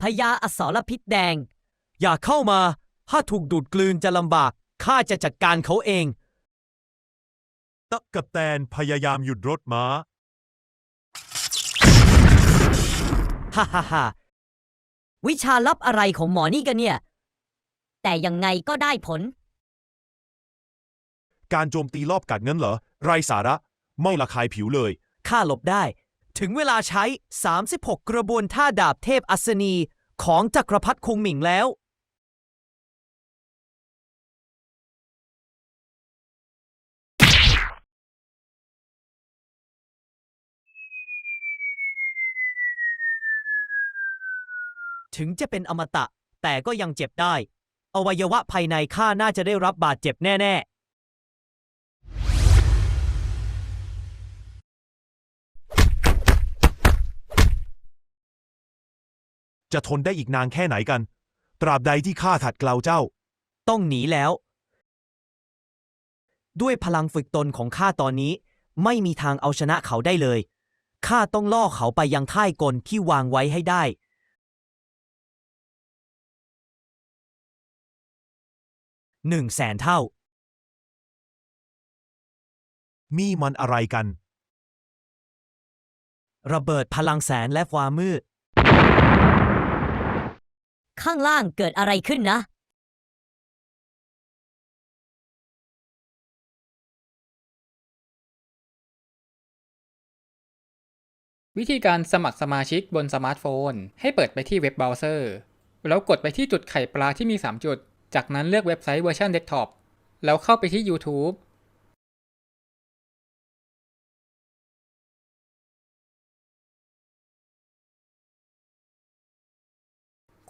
พญาอสรพิษแดง อย่าเข้ามา ถ้าถูกดูดกลืนจะลำบาก ข้าจะจัดการเขาเองตะกะแตนพยายามหยุดรถม้า ฮ่าฮ่าฮ่าวิชาลับอะไรของหมอนี่กันเนี่ย แต่ยังไงก็ได้ผล การโจมตีรอบกัดงั้นเหรอ ไรสาระ ไม่ระคายผิวเลย ข้าหลบได้ ถึงเวลาใช้ 36 กระบวนท่าดาบเทพอัศนีของจักรพรรดิคงหมิงแล้ว ถึงจะเป็นอมตะแต่ก็ยังเจ็บได้ อวัยวะภายในข้าน่าจะได้รับบาดเจ็บแน่ ๆ จะทนได้อีกนานแค่ไหนกัน ตราบใดที่ข้าถัดเกลาเจ้า ต้องหนีแล้ว ด้วยพลังฝึกตนของข้าตอนนี้ ไม่มีทางเอาชนะเขาได้เลย ข้าต้องล่อเขาไปยังค่ายกลที่วางไว้ให้ได้ หนึ่งแสนเท่า มีมันอะไรกัน ระเบิดพลังแสนและความมืด ข้างล่างเกิดอะไรขึ้นนะ วิธีการสมัครสมาชิกบนสมาร์ทโฟน ให้เปิดไปที่เว็บเบราว์เซอร์ แล้วกดไปที่จุดไข่ปลาที่มี 3 จุด จากนั้นเลือกเว็บไซต์เวอร์ชันเดสก์ท็อปแล้วเข้าไปที่ YouTube